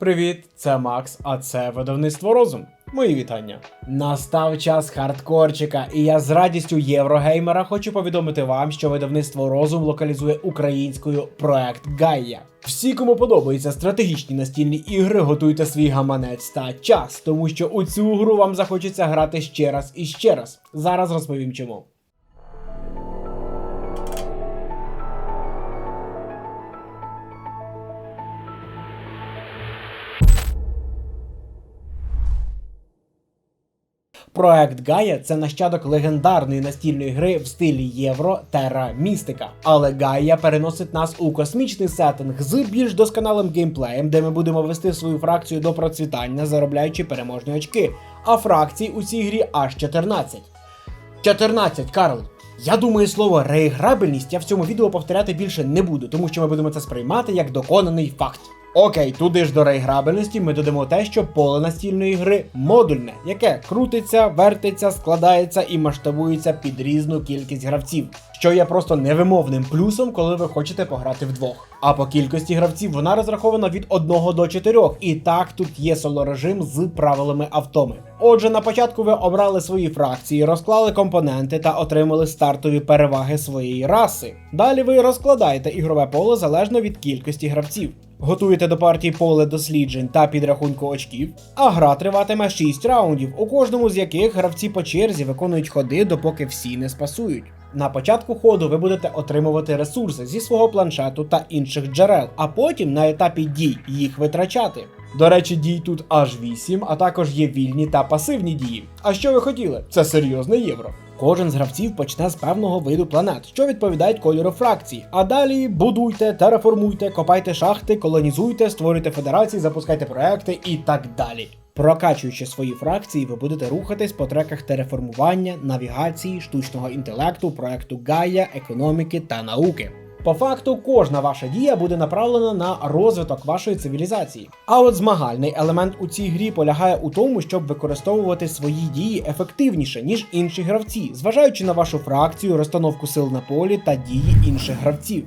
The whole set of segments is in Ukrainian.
Привіт, це Макс, а це видавництво Розум. Мої вітання. Настав час хардкорчика, і я з радістю Єврогеймера хочу повідомити вам, що видавництво Розум локалізує українською проект Гайя. Всі, кому подобаються стратегічні настільні ігри, готуйте свій гаманець та час, тому що у цю гру вам захочеться грати ще раз і ще раз. Зараз розповім чому. Проект Гая це нащадок легендарної настільної гри в стилі Євро Терра Містика. Але Гая переносить нас у космічний сеттинг з більш досконалим геймплеєм, де ми будемо вести свою фракцію до процвітання, заробляючи переможні очки. А фракцій у цій грі аж 14. 14, Карл. Я думаю, слово реіграбельність я в цьому відео повторяти більше не буду, тому що ми будемо це сприймати як доконаний факт. Окей, туди ж до реіграбельності ми додамо те, що поле настільної гри модульне, яке крутиться, вертиться, складається і масштабується під різну кількість гравців, що є просто невимовним плюсом, коли ви хочете пограти вдвох. А по кількості гравців вона розрахована від 1 до 4. І так тут є соло-режим з правилами автоми. Отже, на початку ви обрали свої фракції, розклали компоненти та отримали стартові переваги своєї раси. Далі ви розкладаєте ігрове поле залежно від кількості гравців. Готуєте до партії поле досліджень та підрахунку очків, а гра триватиме 6 раундів, у кожному з яких гравці по черзі виконують ходи, допоки всі не спасують. На початку ходу ви будете отримувати ресурси зі свого планшету та інших джерел, а потім на етапі дій їх витрачати. До речі, дій тут аж 8, а також є вільні та пасивні дії. А що ви хотіли? Це серйозне євро. Кожен з гравців почне з певного виду планет, що відповідають кольору фракції. А далі будуйте, тераформуйте, копайте шахти, колонізуйте, створюйте федерації, запускайте проекти і так далі. Прокачуючи свої фракції, ви будете рухатись по треках тереформування, навігації, штучного інтелекту, проекту Гая, економіки та науки. По факту, кожна ваша дія буде направлена на розвиток вашої цивілізації. А от змагальний елемент у цій грі полягає у тому, щоб використовувати свої дії ефективніше, ніж інші гравці, зважаючи на вашу фракцію, розстановку сил на полі та дії інших гравців.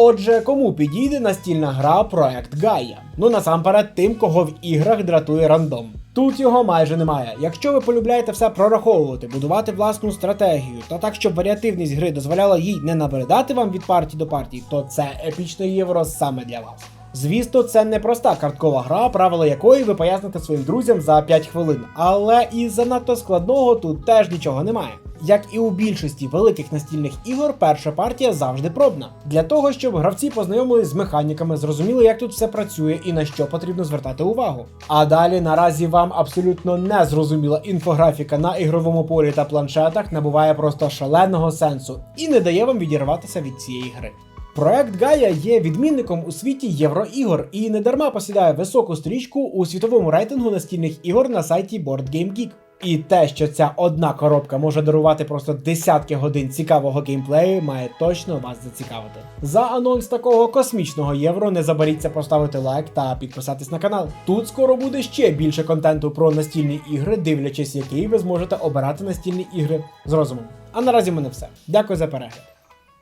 Отже, кому підійде настільна гра проект Гая? Ну насамперед тим, кого в іграх дратує рандом. Тут його майже немає. Якщо ви полюбляєте все прораховувати, будувати власну стратегію, та так, щоб варіативність гри дозволяла їй не набридати вам від партії до партії, то це епічне євро саме для вас. Звісно, це не проста карткова гра, правила якої ви поясните своїм друзям за 5 хвилин, але і занадто складного тут теж нічого немає. Як і у більшості великих настільних ігор, перша партія завжди пробна. Для того, щоб гравці познайомились з механіками, зрозуміли, як тут все працює і на що потрібно звертати увагу. А далі наразі вам абсолютно незрозуміла інфографіка на ігровому полі та планшетах набуває просто шаленого сенсу і не дає вам відірватися від цієї гри. Проект Гая є відмінником у світі євроігор і недарма посідає високу стрічку у світовому рейтингу настільних ігор на сайті BoardGameGeek. І те, що ця одна коробка може дарувати просто десятки годин цікавого геймплею, має точно вас зацікавити. За анонс такого космічного євро не забаріться поставити лайк та підписатись на канал. Тут скоро буде ще більше контенту про настільні ігри, дивлячись, який ви зможете обирати настільні ігри з розумом. А наразі мене все. Дякую за перегляд.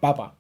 Па-па!